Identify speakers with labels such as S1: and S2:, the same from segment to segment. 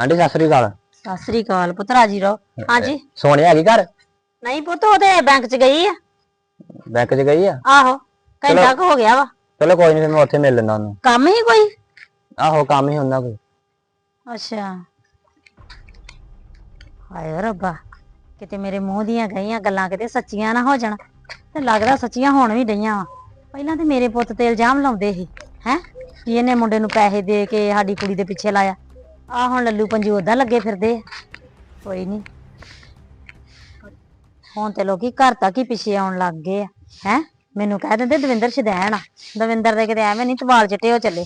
S1: Aunty Sat Sri ਅਕਾਲ।
S2: ਸਤਿ ਸ੍ਰੀ ਅਕਾਲ ਪੁੱਤ ਰਾਜੀ ਰਹੋ। ਹਾਂਜੀ।
S1: ਸੋਨੀਆ ਹੈਗੀ ਘਰ?
S2: ਨਹੀਂ ਪੁੱਤ ਉਹ ਤੇ ਬੈਂਕ ਚ ਗਈ ਆ।
S1: ਬੈਂਕ 'ਚ ਗਈ ਆ?
S2: ਆਹੋ ਘੰਟਾ ਕੁ ਹੋ ਗਿਆ ਵਾ।
S1: ਚਲੋ ਕੋਈ ਨਹੀਂ ਮੈਂ ਉੱਥੇ ਮਿਲ ਲੈਂਦਾ ਉਹਨੂੰ।
S2: ਕੰਮ ਹੀ ਕੋਈ?
S1: ਆਹੋ ਕੰਮ ਹੀ ਹੁੰਦਾ ਕੋਈ।
S2: ਅੱਛਾ। ਹਾਏ ਰੱਬਾ ਕਿਤੇ ਮੇਰੇ ਮੂੰਹ ਦੀਆਂ ਗਈਆਂ ਗੱਲਾਂ ਕਿਤੇ ਸੱਚੀਆਂ ਨਾ ਹੋ ਜਾਣ। ਤੇ ਲੱਗਦਾ ਸੱਚੀਆਂ ਹੋਣ ਵੀ ਡਈਆਂ ਵਾ। ਪਹਿਲਾਂ ਤੇ ਮੇਰੇ ਪੁੱਤ ਤੇ ਇਲਜ਼ਾਮ ਲਾਉਂਦੇ ਸੀ ਹੈ? ਕਿ ਇਹਨੇ ਮੁੰਡੇ ਨੂੰ ਪੈਸੇ ਦੇ ਕੇ ਸਾਡੀ ਕੁੜੀ ਦੇ ਪਿੱਛੇ ਲਾਇਆ। ਆ ਹੁਣ ਲੱਲੂ ਪੰਜੂ ਉਦਾਂ ਲੱਗੇ ਫਿਰਦੇ ਆ। ਕੋਈ ਨਹੀਂ ਹੁਣ ਤੇ ਲੋਕੀ ਘਰ ਤੱਕ ਹੀ ਪਿੱਛੇ ਆਉਣ ਲੱਗ ਗਏ ਆ। ਹੈ? ਮੈਨੂੰ ਕਹਿ ਦਿੰਦੇ ਦਵਿੰਦਰ ਸ਼ਦੈਣ ਆ। ਦਵਿੰਦਰ ਦੇ ਕਿਤੇ ਐਵੇਂ ਨਹੀਂ ਤਵਾਲ ਚਿੱਟੇ ਹੋ ਚੱਲੇ।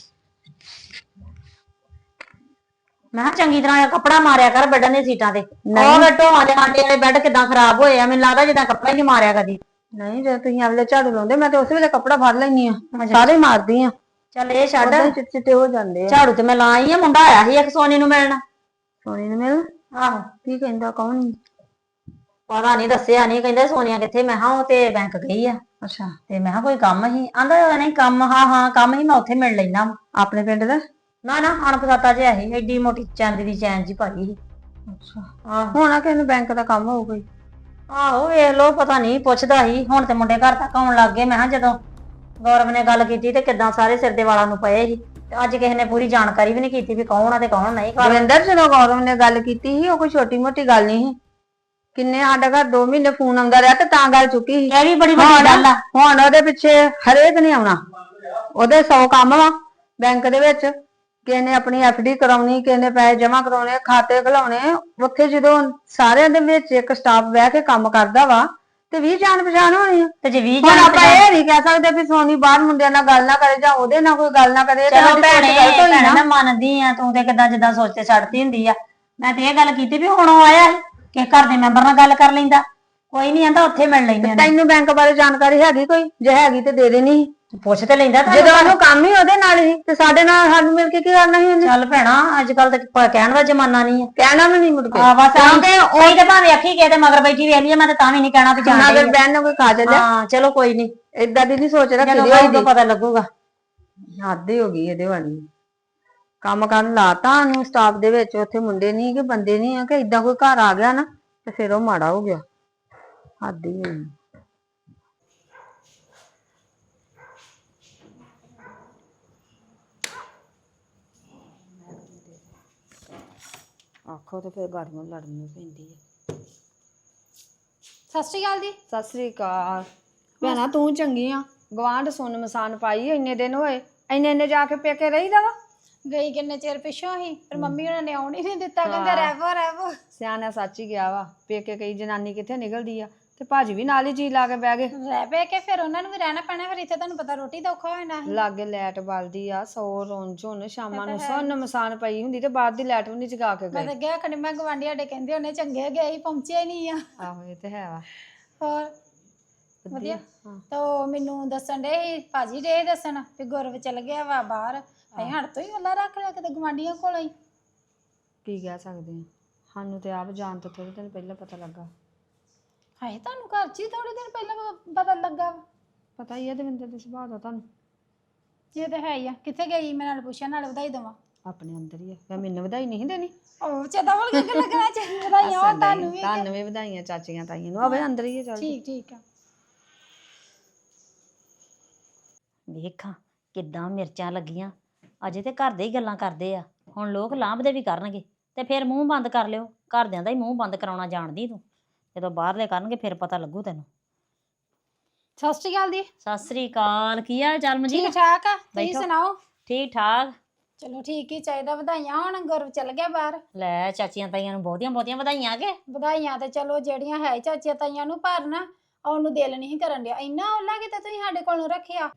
S2: ਮੈਂ ਕਿਹਾ ਚੰਗੀ ਤਰ੍ਹਾਂ ਇਹ ਕੱਪੜਾ ਮਾਰਿਆ ਕਰ ਬੈੱਡਾਂ ਦੀਆਂ ਸੀਟਾਂ ਤੇ। ਉਹ ਬੈਠੋ ਆਂਦੇ ਆਂਡੇ ਵਾਲੇ ਬੈੱਡ ਕਿਦਾਂ ਖਰਾਬ ਹੋਏ ਆ ਮੈਨੂੰ ਲੱਗਦਾ ਜਿੱਦਾਂ ਕੱਪੜਾ ਹੀ ਨਹੀਂ ਮਾਰਿਆ ਕਦੀ।
S3: ਨਹੀਂ ਜੇ ਤੁਸੀਂ ਆਵਲੇ ਝਾੜੂ ਲਾਉਂਦੇ ਮੈਂ ਤੇ ਉਸੇ ਵੇਲੇ ਕੱਪੜਾ ਫੜ ਲੈਣੀ ਆ ਸਾਰੇ ਮਾਰਦੀ ਆ
S2: ਚੱਲ ਇਹ ਛੱਡ।
S3: ਚਿੱਟੇ ਹੋ ਜਾਂਦੇ ਆ।
S2: ਝਾੜੂ ਤੇ ਮੈਂ ਲਾਈ ਆ ਮੁੰਡਾ ਆਇਆ ਸੀ ਇੱਕ ਸੋਨੀ ਨੂੰ ਮਿਲਣ।
S3: ਸੋਨੀ ਨੂੰ ਮਿਲ?
S2: ਆਹੋ।
S3: ਕੀ ਕਹਿੰਦਾ ਕੌਣ
S2: ਪਤਾ ਨਹੀਂ ਦੱਸਿਆ ਨਹੀਂ ਕਹਿੰਦਾ ਸੋਨੀਆ ਕਿੱਥੇ? ਮੈਂ ਹਾਂ ਉਹ ਤੇ ਬੈਂਕ ਗਈ ਆ।
S3: ਅੱਛਾ।
S2: ਤੇ ਮੈਂ ਕਿਹਾ ਕੋਈ ਕੰਮ ਸੀ? ਆਂਦਾ ਨਹੀਂ ਕੰਮ ਹਾਂ ਹਾਂ ਕੰਮ ਹੀ ਮੈਂ ਉੱਥੇ ਮਿਲ ਲੈਣਾ
S3: ਆਪਣੇ ਪਿੰਡ ਦਾ?
S2: ਨਾ ਨਾ ਅਣਪਛਾਤਾ ਜਿਹਾ ਸੀ ਐਡੀ ਮੋਟੀ ਚਾਂਦੀ ਦੀ ਚੈਨ ਜੀ ਪਾਈ ਸੀ।
S3: ਅੱਛਾ।
S2: ਆਹੋ।
S3: ਹੋਣਾ ਕਿਸੇ ਨੂੰ ਬੈਂਕ ਦਾ ਕੰਮ ਹੋਊਗਾ ਹੀ।
S2: ਆਹੋ ਵੇਖ ਲੋ ਪਤਾ ਨਹੀਂ ਪੁੱਛਦਾ ਸੀ। ਹੁਣ ਤੇ ਮੁੰਡੇ ਘਰ ਤੱਕ ਆਉਣ ਲੱਗ ਗਏ ਮੈਂ ਕਿਹਾ ਜਦੋਂ ਗੌਰਵ ਨੇ ਗੱਲ ਕੀਤੀ ਤੇ ਕਿਦਾਂ ਸਾਰੇ ਸਿਰ ਦੇ ਵਾਲਾਂ ਨੂੰ ਪਏ ਸੀ। ਤੇ ਅੱਜ ਕਿਸੇ ਨੇ ਪੂਰੀ ਜਾਣਕਾਰੀ ਵੀ ਨਹੀਂ ਕੀਤੀ ਵੀ ਕੌਣ ਆ ਤੇ ਕੌਣ ਨਹੀਂ। ਘਰ
S3: ਦਵਿੰਦਰ ਜਦੋਂ ਗੌਰਵ ਨੇ ਗੱਲ ਕੀਤੀ ਸੀ ਉਹ ਕੋਈ ਛੋਟੀ ਮੋਟੀ ਗੱਲ ਨਹੀਂ ਸੀ। ਕਿੰਨੇ ਸਾਡਾ ਘਰ 2 ਮਹੀਨੇ ਫੋਨ ਆਉਂਦਾ ਰਿਹਾ ਤੇ ਤਾਂ ਗੱਲ ਚੁੱਕੀ ਸੀ।
S2: ਇਹ ਵੀ ਬੜੀ ਵੱਡੀ ਗੱਲ ਆ।
S3: ਹੁਣ ਉਹਦੇ ਪਿੱਛੇ ਹਰੇਕ ਨਹੀਂ ਆਉਣਾ। ਉਹਦੇ 100 ਕੰਮ ਵਾ ਬੈਂਕ ਦੇ ਵਿੱਚ। ਕਿਸੇ ਨੇ ਆਪਣੀ ਡੀ ਕਰਾਉਣੀ ਕਿਸੇ ਨੇ ਪੈਸੇ ਜਮ੍ਹਾਂ ਕਰਾਉਣੇ ਖਾਤੇ ਖਲਾਉਣੇ। ਉੱਥੇ ਜਦੋਂ ਸਾਰਿਆਂ ਦੇ ਵਿੱਚ ਇੱਕ ਸਟਾਫ ਬਹਿ ਕੇ ਕੰਮ ਕਰਦਾ ਵਾ ਤੇ 20 ਜਾਣ ਪਛਾਣ ਹੋਣੀ ਆ।
S2: ਤੇ ਜੇ 20
S3: ਹੁਣ
S2: ਜਣ
S3: ਆਪਾਂ ਇਹ ਨਹੀਂ ਕਹਿ ਸਕਦੇ ਵੀ ਸੋਨੀ ਬਾਹਰ ਮੁੰਡਿਆਂ ਨਾਲ ਗੱਲ ਨਾ ਕਰੇ ਜਾਂ ਉਹਦੇ ਨਾਲ ਕੋਈ ਗੱਲ ਨਾ ਕਰੇ ਇਹ ਤਾਂ
S2: ਚਲੋ
S3: ਸਾਡੀ ਸੋਚ
S2: ਭੈਣੇ
S3: ਗਲਤ ਹੋਈ
S2: ਭੈਣੇ
S3: ਨਾ।
S2: ਮੈਂ ਮੰਨਦੀ ਆ ਤੂੰ ਤੇ ਕਿਦਾਂ ਜਿੱਦਾਂ ਸੋਚ ਕੇ ਛੱਡਦੀ ਹੁੰਦੀ ਆ। ਮੈਂ ਤੇ ਇਹ ਗੱਲ ਕੀਤੀ ਵੀ ਹੁਣ ਉਹ ਆਇਆ ਸੀ ਕਿ ਘਰ ਦੇ ਮੈਂਬਰ ਨਾਲ ਗੱਲ ਕਰ ਲੈਂਦਾ। ਕੋਈ ਨਹੀਂ ਆਂਦਾ ਉੱਥੇ ਮਿਲ ਲੈਂਦੇ ਆ
S3: ਤੈਨੂੰ ਬੈਂਕ ਬਾਰੇ ਜਾਣਕਾਰੀ ਹੈਗੀ ਕੋਈ? ਜੇ ਹੈਗੀ ਤੇ ਦੇ ਦੇਣੀ ਸੀ।
S2: ਪੁੱਛ ਤੇ ਲੈਂਦਾ ਤਾਂ
S3: ਜਦੋਂ ਉਹਨੂੰ ਕੰਮ ਹੀ ਉਹਦੇ ਨਾਲ ਹੀ ਤੇ ਸਾਡੇ ਨਾਲ ਸਾਨੂੰ ਮਿਲ ਕੇ ਕੀ ਕਰਨਾ ਸੀ ਉਹਨੇ?
S2: ਚੱਲ ਭੈਣਾ ਅੱਜ ਕੱਲ ਤੇ ਕਹਿਣ ਦਾ ਜ਼ਮਾਨਾ ਨਹੀਂ ਆ
S3: ਕਹਿਣਾ ਵੀ ਨਹੀਂ ਮੁੜ ਕੇ।
S2: ਆ ਬਸ ਆਂ ਤੇ ਉਹੀ ਤੇ ਭਾਵੇਂ ਅੱਖੀ ਗਏ ਤੇ ਮਗਰ ਬੈਠੀ ਵੇਖ ਲਈ ਮੈਂ ਤੇ ਤਾਂ ਵੀ ਨਹੀਂ ਕਹਿਣਾ ਵੀ
S3: ਨਾ
S2: ਜਾਣਾ
S3: ਅਗਰ ਬੈਨ ਨੂੰ ਕੋਈ ਖਾ ਚੱਲਿਆ
S2: ਹਾਂ ਚਲੋ ਕੋਈ ਨਹੀਂ।
S3: ਏਦਾਂ ਦੀ ਨਹੀਂ ਸੋਚ ਰੱਖੀ ਦੀ
S2: ਉਦੋਂ ਪਤਾ ਲੱਗੂਗਾ।
S3: ਹੱਦ ਹੀ ਹੋ ਗਈ ਇਹਦੇ ਵਾਲੀ। ਕੰਮ ਕਰਨ ਲਾਤਾ ਨੂੰ ਸਟਾਫ ਦੇ ਵਿੱਚ ਉੱਥੇ ਮੁੰਡੇ ਨਹੀਂ ਕਿ ਬੰਦੇ ਨਹੀਂ ਆ ਕਿ ਇਦਾਂ ਕੋਈ ਘਰ ਆ ਗਿਆ ਨਾ ਤੇ ਫਿਰ ਉਹ ਮਾੜਾ ਹੋ ਗਿਆ। ਹੱਦ ਹੀ ਹੋਈ ਆਖੋ ਤੇ ਫਿਰ ਗਾੜੀਆਂ ਲੜਨ ਪੈਂਦੀ ਹੈ
S4: ਸਤਿ ਸ਼੍ਰੀ ਅਕਾਲ ਜੀ।
S3: ਸਤਿ ਸ੍ਰੀ ਅਕਾਲ। ਭੈਣਾ ਤੂੰ ਚੰਗੀ ਆ। ਗਵਾਂਢ ਸੁਣ ਮਸਾਨ ਪਾਈ ਇੰਨੇ ਦਿਨ ਹੋਏ। ਇੰਨੇ ਇੰਨੇ ਜਾ ਕੇ ਪੇਕੇ ਰਹੀਦਾ ਵਾ?
S4: ਗਈ ਕਿੰਨੇ ਚਿਰ ਪਿੱਛੋਂ ਹੀ ਪਰ ਮੰਮੀ ਉਹਨਾਂ ਨੇ ਆਉਣ ਹੀ ਨਹੀਂ ਦਿੱਤਾ ਕਹਿੰਦੇ ਰਹਿਵੋ ਰਹਿਵੋ।
S3: ਸਿਆਣਾ ਸੱਚ ਹੀ ਗਿਆ ਵਾ। ਪੇਕੇ ਕਈ ਜਨਾਨੀ ਕਿੱਥੇ ਨਿਕਲਦੀ ਆ? ਤੇ ਭਾਜੀ ਵੀ ਨਾਲ ਹੀ ਜੀ ਲਾ ਕੇ ਬਹਿ ਗਏ।
S4: ਰਹਿ ਪਏ ਕੇ ਫਿਰ ਉਹਨਾਂ ਨੂੰ ਵੀ ਰਹਿਣਾ ਪੈਣਾ ਫਿਰ ਇੱਥੇ ਤੁਹਾਨੂੰ ਪਤਾ ਰੋਟੀ ਦਾ ਔਖਾ ਹੋ ਜਾਣਾ ਹੈ
S3: ਲਾਗੇ ਲੈਟ ਬਲਦੀ ਆ ਸੌ ਰੋਣ ਝੁੰਨ ਸ਼ਾਮਾਂ ਨੂੰ ਸੁੰਨ ਮਸਾਨ ਪਈ ਹੁੰਦੀ ਤੇ ਬਾਹਰ ਦੀ ਲੈਟ ਵੀ ਨਹੀਂ ਜਗਾ ਕੇ
S4: ਮੈਂ
S3: ਗਏ।
S4: ਤਾਂ ਗਿਆ ਖਣੀ ਮੈਂ ਗਵਾਂਢੀ ਸਾਡੇ ਕਹਿੰਦੇ ਉਹਨੇ ਚੰਗੇ ਗਏ ਹੀ ਪਹੁੰਚਿਆ ਹੀ ਨਹੀਂ ਆ।
S3: ਆਹੋ ਇਹ ਤੇ ਹੈ ਵਾ।
S4: ਹੋਰ? ਵਧੀਆ ਤੋ ਮੈਨੂੰ ਦੱਸਣ ਦੇ ਸੀ ਭਾਜੀ ਦੇ ਦੱਸਣ ਵੀ ਗੁਰਵ ਚਲ ਗਿਆ ਵਾ ਬਾਹਰ। ਅਸੀਂ ਹੜ ਤੋਂ ਹੀ ਗੱਲਾਂ ਰੱਖ ਲਿਆ ਕਿਤੇ ਗਵਾਂਢੀਆਂ ਕੋਲ ਹੀ।
S3: ਕੀ ਕਹਿ ਸਕਦੇ ਆ? ਸਾਨੂੰ ਤੇ ਆਪ ਜਾਣ ਤੋਂ ਥੋੜੇ ਦਿਨ ਪਹਿਲਾਂ ਪਤਾ ਲੱਗਾ।
S4: ਹਾਏ ਤੁਹਾਨੂੰ ਘਰ 'ਚ ਹੀ ਥੋੜੇ ਦਿਨ ਪਹਿਲਾਂ ਪ- ਪਤਾ ਲੱਗਾ ਵਾ।
S3: ਪਤਾ ਹੀ ਆ ਦਵਿੰਦਰ ਦੇ ਸੁਭਾਅ ਦਾ ਤੁਹਾਨੂੰ।
S4: ਇਹ ਤਾਂ ਹੈ ਹੀ ਆ ਕਿੱਥੇ ਗਈ? ਮੈਂ ਨਾਲ ਪੁੱਛਿਆ ਨਾਲ ਵਧਾਈ ਦਵਾਂ।
S3: ਆਪਣੇ ਅੰਦਰ ਹੀ ਆ। ਮੈਂ ਮੈਨੂੰ ਵਧਾਈ ਨਹੀਂ ਦੇਣੀ।
S4: ਉਹ ਚੇਤਾ ਭੁੱਲ ਗਿਆ ਲੱਗਣਾ ਚਾਹੀਦਾ ਵਧਾਈਆਂ ਹੋਣ ਤੁਹਾਨੂੰ ਵੀ
S3: ਤੁਹਾਨੂੰ ਵੀ ਵਧਾਈਆਂ ਚਾਚੀਆਂ ਤਾਈਆਂ ਨੂੰ। ਆਵੇ ਅੰਦਰ ਹੀ ਆ ਚੱਲ।
S4: ਠੀਕ ਠੀਕ ਆ।
S2: ਵੇਖਾਂ ਕਿੱਦਾਂ ਮਿਰਚਾਂ ਲੱਗੀਆਂ। ਅਜੇ ਤੇ ਘਰ ਦੇ ਹੀ ਗੱਲਾਂ ਕਰਦੇ ਆ। ਹੁਣ ਲੋਕ ਲਾਂਭਦੇ ਵੀ ਕਰਨਗੇ। ਤੇ ਫਿਰ ਮੂੰਹ ਬੰਦ ਕਰ ਲਿਓ। ਘਰਦਿਆਂ ਦਾ ਹੀ ਮੂੰਹ ਬੰਦ ਕਰਾਉਣਾ ਜਾਣਦੀ ਤੂੰ। ਜਦੋਂ ਬਾਹਰਲੇ ਕਰਨਗੇ ਫਿਰ ਪਤਾ ਲੱਗੂ ਤੈਨੂੰ।
S4: ਸਤਿ ਸ਼੍ਰੀ ਅਕਾਲ ਦੀ
S2: ਸਤਿ ਸ੍ਰੀ ਅਕਾਲ। ਕੀ ਹਾਲ ਚਾਲ
S4: ਠੀਕ ਠਾਕ ਆ? ਤੁਸੀਂ
S2: ਬੈਠੋ।
S4: ਸੁਣਾਓ?
S2: ਠੀਕ ਠਾਕ।
S4: ਚਲੋ ਠੀਕ ਹੀ ਚਾਹੀਦਾ ਵਧਾਈਆਂ ਹੁਣ ਗੁਰਵ ਚੱਲ ਗਿਆ ਬਾਹਰ।
S2: ਲੈ ਚਾਚੀਆਂ ਤਾਈਆਂ ਨੂੰ ਬਹੁਤੀਆਂ ਬਹੁਤੀਆਂ ਵਧਾਈਆਂ ਕੇ।
S4: ਵਧਾਈਆਂ ਤੇ ਚਲੋ ਜਿਹੜੀਆਂ ਹੈ ਚਾਚੀਆਂ ਤਾਈਆਂ ਨੂੰ ਪਰ ਨਾ ਉਹਨੂੰ ਦਿਲ ਨਹੀਂ ਕਰਨ ਡਿਆ ਇੰਨਾ ਔਲਾ ਕਿਤੇ ਤੁਸੀਂ ਸਾਡੇ ਕੋਲੋਂ ਰੱਖਿਆ?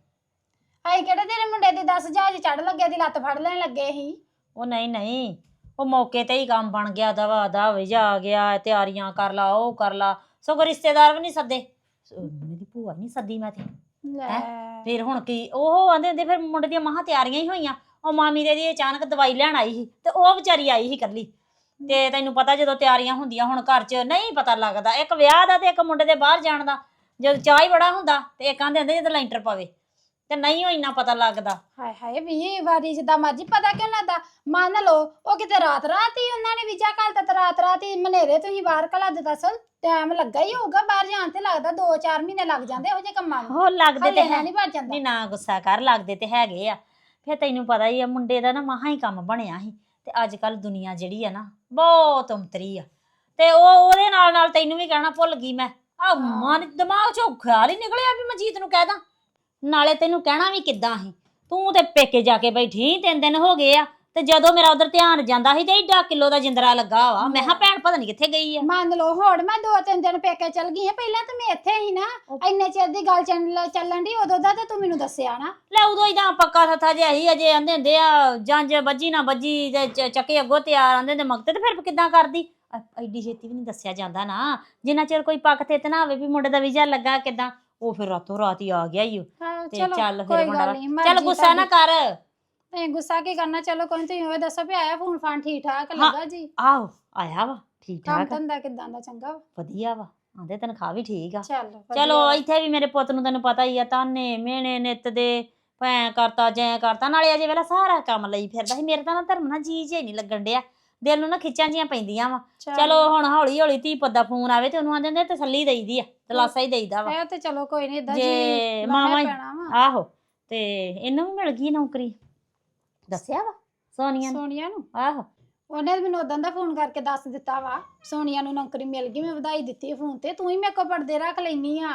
S4: ਆਈ ਕਿਹੜੇ ਤੇਰੇ ਮੁੰਡੇ ਦੀ 10 ਜਹਾਜ਼ ਚੜ ਲੱਗੇ ਦੀ ਲੱਤ ਫੜ ਲੈਣ ਲੱਗੇ ਸੀ।
S2: ਉਹ ਨਹੀਂ ਨਹੀਂ। ਉਹ ਮੌਕੇ ਤੇ ਹੀ ਕੰਮ ਬਣ ਗਿਆ ਦਵਾ ਦਾ ਵਜਾ ਆ ਗਿਆ ਤਿਆਰੀਆਂ ਕਰ ਲਾ ਉਹ ਕਰ ਲਾ। ਸਗੋਂ ਰਿਸ਼ਤੇਦਾਰ ਵੀ ਨਹੀਂ ਸੱਦੇ। ਦੀ ਭੂਆ ਨਹੀਂ ਸੱਦੀ ਮੈਂ ਤੇ।
S4: ਲੈ।
S2: ਫਿਰ ਹੁਣ ਕੀ ਉਹ ਆਂਦੇ ਹੁੰਦੇ ਫਿਰ ਮੁੰਡੇ ਦੀਆਂ ਮਹਾਂ ਤਿਆਰੀਆਂ ਹੀ ਹੋਈਆਂ। ਉਹ ਮਾਮੀ ਦੇ ਦੀ ਅਚਾਨਕ ਦਵਾਈ ਲੈਣ ਆਈ ਸੀ ਤੇ ਉਹ ਵਿਚਾਰੀ ਆਈ ਸੀ ਇਕੱਲੀ। ਤੇ ਤੈਨੂੰ ਪਤਾ ਜਦੋਂ ਤਿਆਰੀਆਂ ਹੁੰਦੀਆਂ ਹੁਣ ਘਰ 'ਚ ਨਹੀਂ ਪਤਾ ਲੱਗਦਾ। ਇੱਕ ਵਿਆਹ ਦਾ ਤੇ ਇੱਕ ਮੁੰਡੇ ਦੇ ਬਾਹਰ ਜਾਣ ਦਾ। ਜਦੋਂ ਚਾਹ ਹੀ ਬੜਾ ਹੁੰਦਾ ਤੇ ਇੱਕ ਆਂਦੇ ਹੁੰਦੇ ਜਦੋਂ ਲੈਂਟਰ ਪਵੇ। ਤੇ ਨਹੀਂ ਉਹ ਇੰਨਾ ਪਤਾ ਲੱਗਦਾ।
S4: ਹਾਏ ਹਾਏ ਵੀ ਵਾਰੀ ਜਿੱਦਾਂ ਮਰਜ਼ੀ ਪਤਾ ਕਿਉਂ ਨਾ ਦਾ ਮੰਨ ਲਓ ਉਹ ਕਿਤੇ ਰਾਤ ਰਾਤ ਹੀ ਉਹਨਾਂ ਨੇ ਵੀਜ਼ਾ ਘੱਲਤਾ ਤੇ ਰਾਤ ਰਾਤ ਹੀ ਮਨੇਰੇ ਤੁਸੀਂ ਬਾਹਰ ਕਲਾ ਦਿੱਤਾ ਸੋ ਟਾਈਮ ਲੱਗਾ ਹੀ ਹੋਊਗਾ ਬਾਹਰ ਜਾਣ ਤੇ ਲੱਗਦਾ 2-4 ਮਹੀਨੇ ਲੱਗ ਜਾਂਦੇ ਇਹੋ ਜਿਹੇ ਕੰਮਾਂ ਨੂੰ।
S2: ਉਹ ਲੱਗਦੇ ਤੇ
S4: ਹਲੇ
S2: ਹੈ।
S4: ਨਹੀਂ ਭਰ ਜਾਂਦਾ।
S2: ਨਹੀਂ ਨਾ ਗੁੱਸਾ ਕਰ ਲੱਗਦੇ ਤੇ ਹੈਗੇ ਆ। ਫਿਰ ਤੈਨੂੰ ਪਤਾ ਹੀ ਆ ਮੁੰਡੇ ਦਾ ਨਾ ਮਹਾ ਹੀ ਕੰਮ ਬਣਿਆ ਸੀ। ਤੇ ਅੱਜ ਕੱਲ ਦੁਨੀਆ ਜਿਹੜੀ ਆ ਨਾ ਬਹੁਤ ਉਮਤਰੀ ਆ। ਤੇ ਉਹ ਉਹਦੇ ਨਾਲ ਨਾਲ ਤੈਨੂੰ ਵੀ ਕਹਿਣਾ ਭੁੱਲ ਗਈ ਮੈਂ। ਆ ਮਨ ਦਿਮਾਗ ਚੋਂ ਖਿਆਲ ਹੀ ਨਿਕਲਿਆ ਵੀ ਮਨਜੀਤ ਨੂੰ ਕਹਿ ਦਾਂ। ਨਾਲੇ ਤੈਨੂੰ ਕਹਿਣਾ ਵੀ ਕਿੱਦਾਂ ਸੀ? ਤੂੰ ਤੇ ਪੇਕੇ ਜਾ ਕੇ ਬੈਠੀ ਤਿੰਨ ਦਿਨ ਹੋ ਗਏ ਆ ਤੇ ਜਦੋਂ ਮੇਰਾ ਉਧਰ ਧਿਆਨ ਜਾਂਦਾ ਸੀ ਤੇ ਏਡਾ ਕਿਲੋ ਦਾ ਜਿੰਦਰਾ ਲੱਗਾ ਵਾ। ਮੈਂ ਕਿਹਾ ਭੈਣ ਪਤਾ ਨਹੀਂ ਕਿੱਥੇ ਗਈ ਆ।
S4: ਮੰਨ ਲਓ ਹੁਣ ਮੈਂ ਦੋ ਤਿੰਨ ਦਿਨ ਪੇਕੇ ਚਲ ਗਈ ਹਾਂ ਪਹਿਲਾਂ ਤਾਂ ਮੈਂ ਇੱਥੇ ਹੀ ਨਾ ਇੰਨੇ ਚਿਰ ਦੀ ਗੱਲ ਚੱਲ- ਚੱਲਣ ਦੀ ਉਦੋਂ ਦਾ ਤਾਂ ਤੂੰ ਮੈਨੂੰ ਦੱਸਿਆ ਨਾ।
S2: ਲੈ ਉਦੋਂ ਇਦਾਂ ਪੱਕਾ ਥੱਥਾ ਜਿਹਾ ਹੀ ਅਜੇ ਆਂਦੇ ਹੁੰਦੇ ਆ ਜੰਜ ਵੱਜੀ ਨਾ ਵੱਜੀ ਤੇ ਚ- ਚੱਕੇ ਅੱਗੋਂ ਤਿਆਰ ਆਂਦੇ ਹੁੰਦੇ ਮਗਤੇ ਤੇ ਫਿਰ ਕਿੱਦਾਂ ਕਰਦੀ? ਅ- ਐਡੀ ਛੇਤੀ ਵੀ ਨਹੀਂ ਦੱਸਿਆ ਜਾਂਦਾ ਨਾ। ਜਿੰਨਾ ਚਿਰ ਕੋਈ ਪੱਕ ਤੇ ਤੇ ਨਾ ਹੋਵੇ ਵੀ ਮੁੰਡੇ ਦਾ ਵੀਜ਼ਾ ਲੱਗਾ ਕਿਦਾਂ। ਉਹ ਫਿਰ ਰਾਤੋਂ ਰਾਤ ਹੀ ਆ ਗਿਆ ਈ ਓ।
S4: ਹਾਂ,
S2: ਤੇ
S4: ਚਲੋ
S2: ਚੱਲ
S4: ਕੋਈ
S2: ਫਿਰ
S4: ਗੱਲ
S2: ਮੁੰਡਾ
S4: ਨਹੀਂ
S2: ਚੱਲ ਗੁੱਸਾ ਨਾ ਕਰ
S4: ਨਹੀਂ ਗੁੱਸਾ ਕੀ ਕਰਨਾ ਚਲੋ ਕੋਈ ਨੀ, ਤੁਸੀਂ ਦੱਸੋ ਵੀ ਆਇਆ ਫੋਨ ਫਾਨ ਠੀਕ ਠਾਕ
S2: ਹਾਂ।
S4: ਲੱਗਾ ਜੀ
S2: ਆਹੋ ਆਇਆ ਵਾ ਠੀਕ
S4: ਕੰਮ
S2: ਠਾਕ ਆ,
S4: ਧੰਦਾ ਕਿਦਾਂ ਦਾ ਚੰਗਾ ਵਾ?
S2: ਵਧੀਆ ਵਾ ਆਂਦੇ ਤਨਖਾਹ ਵੀ ਠੀਕ ਆ
S4: ਚੱਲ।
S2: ਇੱਥੇ ਵੀ ਮੇਰੇ ਪੁੱਤ ਨੂੰ ਤੈਨੂੰ ਪਤਾ ਹੀ ਆ ਤਾਨੇ ਮਿਹਣੇ ਨਿੱਤ ਦੇ ਭੈਂ ਕਰਤਾ ਜੈ ਕਰਤਾ ਨਾਲੇ ਅਜੇ ਵੇਲਾ ਸਾਰਾ ਕੰਮ ਲਈ ਫਿਰਦਾ ਸੀ ਮੇਰੇ ਤਾਂ ਨਾ ਧਰਮ ਨਾਲ ਜੀ ਜੇ ਨਹੀਂ ਲੱਗਣ ਡਿਆ ਦਿਲ ਨੂੰ ਨਾ ਖਿੱਚਾਂ ਜੀਆਂ ਪੈਂਦੀਆਂ ਵਾ। ਚਲੋ। ਹੁਣ ਹੌਲੀ ਹੌਲੀ ਧੀ ਪੁੱਤ ਦਾ ਫੋਨ ਆਵੇ ਤੇ ਉਹਨੂੰ ਆਂਦੇ ਹੁੰਦੇ ਤਸੱਲੀ ਦੇਈਦੀ ਆ ਤਲਾਸਾ ਹੀ ਦੇਈਦਾ ਵਾ।
S4: ਇਹ ਤੇ ਚਲੋ ਕੋਈ ਨਹੀਂ ਇਦਾਂ
S2: ਜੇ ਮਾਵਾਂ ਆਹੋ ਤੇ ਇਹਨੂੰ ਵੀ ਮਿਲ ਗਈ ਨੌਕਰੀ। ਦੱਸਿਆ ਵਾ ਸੋਨੀਆ ਨੂੰ।
S4: ਸੋਨੀਆ ਨੂੰ?
S2: ਆਹੋ।
S4: ਉਹਨੇ ਮੈਨੂੰ ਉਦੋਂ ਦਾ ਫੋਨ ਕਰਕੇ ਦੱਸ ਦਿੱਤਾ ਵਾ ਸੋਨੀਆ ਨੂੰ ਨੌਕਰੀ ਮਿਲ ਗਈ ਮੈਂ ਵਧਾਈ ਦਿੱਤੀ ਫੋਨ ਤੇ ਤੂੰ ਹੀ ਮੇਰੇ ਕੋਲ ਪਰਦੇ ਰੱਖ ਲੈਨੀ ਆ।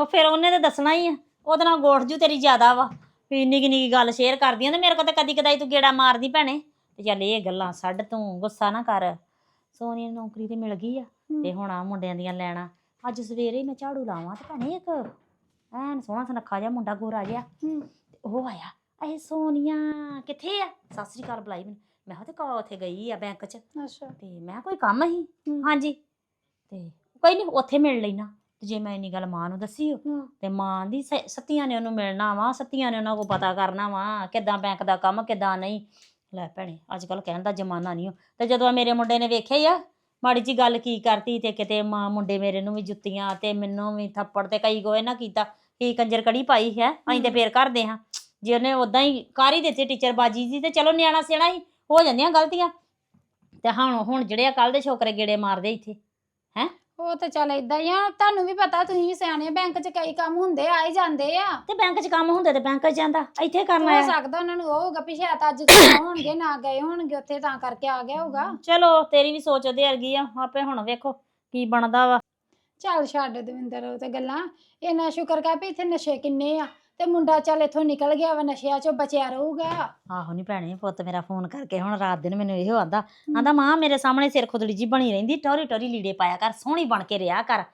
S2: ਉਹ ਫਿਰ ਉਹਨੇ ਤੇ ਦੱਸਣਾ ਹੀ ਆ ਉਹਦੇ ਨਾਲ ਗੋਠ ਜੂ ਤੇਰੀ ਜ਼ਿਆਦਾ ਵਾ ਵੀ ਨਿੱਕੀ ਨਿੱਕੀ ਗੱਲ ਸ਼ੇਅਰ ਕਰਦੀਆਂ ਤੇ ਮੇਰੇ ਕੋਲ ਤੇ ਕਦੀ ਕਦਾਈ ਤੂੰ ਗੇੜਾ ਮਾਰਦੀ ਭੈਣੇ। ਤੇ ਚੱਲ ਇਹ ਗੱਲਾਂ ਛੱਡ ਤੂੰ ਗੁੱਸਾ ਨਾ ਕਰ। ਸੋਨੀਆ ਨੂੰ ਨੌਕਰੀ ਤੇ ਮਿਲ ਗਈ ਆ ਤੇ ਹੁਣ ਆ ਮੁੰਡਿਆਂ ਦੀਆਂ ਲੈਣਾ। ਅੱਜ ਸਵੇਰੇ ਹੀ ਮੈਂ ਝਾੜੂ ਲਾਵਾਂ ਤੇ ਭੈਣੇ ਇੱਕ। ਐਨ ਸੋਹਣਾ ਸੁਨੱਖਾ ਜਿਹਾ ਮੁੰਡਾ ਗੋਰਾ ਜਿਹਾ। ਤੇ ਉਹ ਆਇਆ ਇਹ ਸੋਨੀਆ ਕਿੱਥੇ ਆ? ਸਤਿ ਸ੍ਰੀ ਅਕਾਲ ਬੁਲਾਈ ਮੈਨੂੰ। ਮੈਂ ਕਿਹਾ ਤੇ ਕਾ ਉੱਥੇ ਗਈ ਆ ਬੈਂਕ 'ਚ।
S4: ਅੱਛਾ।
S2: ਤੇ ਮੈਂ ਕਿਹਾ ਕੋਈ ਕੰਮ ਹੀ?
S4: ਹੂੰ।
S2: ਹਾਂਜੀ। ਤੇ ਕੋਈ ਨਹੀਂ ਉੱਥੇ ਮਿਲ ਲੈਣਾ। ਤੇ ਜੇ ਮੈਂ ਇੰਨੀ ਗੱਲ ਮਾਂ ਨੂੰ ਦੱਸੀ ਓ,
S4: ਹੂੰ।
S2: ਤੇ ਮਾਂ ਦੀ ਸ- ਸੱਤੀਆਂ ਨੇ ਉਹਨੂੰ ਮਿਲਣਾ ਵਾ ਸੱਤੀਆਂ ਨੇ ਉਹਨਾਂ ਕੋ ਪਤਾ ਕਰਨਾ ਵਾ ਕਿੱਦਾਂ ਬੈਂਕ ਦਾ ਕੰਮ ਕਿੱਦਾਂ ਨਹੀਂ। ਲੈ ਭੈਣੇ ਅੱਜ ਕੱਲ ਕਹਿਣ ਦਾ ਜ਼ਮਾਨਾ ਨਹੀਂ ਤੇ ਜਦੋਂ ਮੇਰੇ ਮੁੰਡੇ ਨੇ ਵੇਖਿਆ ਹੀ ਆ ਮਾੜੀ ਜੀ ਗੱਲ ਕੀ ਕਰਤੀ ਤੇ ਕਿਤੇ ਮਾਂ ਮੁੰਡੇ ਮੇਰੇ ਨੂੰ ਵੀ ਜੁੱਤੀਆਂ ਤੇ ਮੈਨੂੰ ਵੀ ਥੱਪੜ ਤੇ ਕਈ ਗੋਏ ਨਾ ਕੀਤਾ ਕੀ ਕੰਜਰ ਕੜੀ ਪਾਈ ਹੈ ਅਸੀਂ ਤੇ
S4: ਹੂੰ।
S2: ਫੇਰ ਕਰਦੇ ਹਾਂ। ਜੇ ਉਹਨੇ ਉਦਾਂ ਹੀ ਕਰ ਹੀ ਦਿੱਤੀ ਟੀਚਰ ਬਾਜੀ ਜੀ ਤੇ ਚਲੋ ਨਿਆਣਾ ਸਿਆਣਾ ਹੀ ਹੋ ਜਾਂਦੀਆਂ ਗਲਤੀਆਂ। ਤੇ ਹੁਣ ਹੁਣ ਜਿਹੜੇ ਆ ਕੱਲ ਦੇ ਛੋਕਰੇ ਗੇੜੇ ਮਾਰਦੇ ਇੱਥੇ
S4: ਉਹ ਤੇ ਚੱਲ ਇਦਾਂ ਹੀ ਆ ਤੁਹਾਨੂੰ ਵੀ ਪਤਾ ਤੁਸੀਂ ਵੀ ਸਿਆਣੇ ਬੈਂਕ 'ਚ ਕਈ ਕੰਮ ਹੁੰਦੇ ਆ ਹੀ ਜਾਂਦੇ ਆ।
S2: ਤੇ ਬੈਂਕ 'ਚ ਕੰਮ ਹੁੰਦੇ ਤੇ ਬੈਂਕ 'ਚ ਜਾਂਦਾ ਇੱਥੇ ਕਰਨਾ
S4: ਹੋ
S2: ਆ
S4: ਸਕਦਾ ਉਹਨਾਂ ਨੂੰ ਉਹ ਹੋਊਗਾ ਵੀ ਸ਼ਾਇਦ ਅੱਜ ਗਏ ਹੋਣਗੇ ਨਾ ਗਏ ਹੋਣਗੇ ਉੱਥੇ ਤਾਂ ਕਰਕੇ ਆ ਗਿਆ ਹੋਊਗਾ।
S2: ਚਲੋ ਤੇਰੀ ਵੀ ਸੋਚ ਉਹਦੇ ਵਰਗੀ ਆ ਆਪੇ ਹੁਣ ਵੇਖੋ ਕੀ ਬਣਦਾ ਵਾ।
S4: ਚੱਲ ਛੱਡ ਦਵਿੰਦਰ ਉਹ ਤੇ ਗੱਲਾਂ ਇੰਨਾ ਸ਼ੁਕਰ ਕਰ ਵੀ ਇੱਥੇ ਨਸ਼ੇ ਕਿੰਨੇ ਆ। ਤੇ ਮੁੰਡਾ ਚੱਲ ਇੱਥੋਂ ਨਿਕਲ ਗਿਆ ਵਾ ਨਸ਼ਿਆਂ 'ਚੋਂ ਬਚਿਆ ਰਹੂਗਾ।
S2: ਆਹੋ ਨਹੀਂ ਭੈਣੇ ਪੁੱਤ ਮੇਰਾ ਫੋਨ ਕਰਕੇ ਹੁਣ ਰਾਤ ਦਿਨ ਮੈਨੂੰ ਇਹੋ ਆਂਦਾ। ਆਂਦਾ ਮਾਂ ਮੇਰੇ ਸਾਹਮਣੇ ਸਿਰ ਖੁਦੜੀ ਜੀ ਬਣੀ ਰਹਿੰਦੀ ਟੋਰੀ ਟੋਰੀ ਲੀੜੇ ਪਾਇਆ ਕਰ ਸੋਹਣੀ ਬਣ ਕੇ ਰਿਹਾ ਕਰ।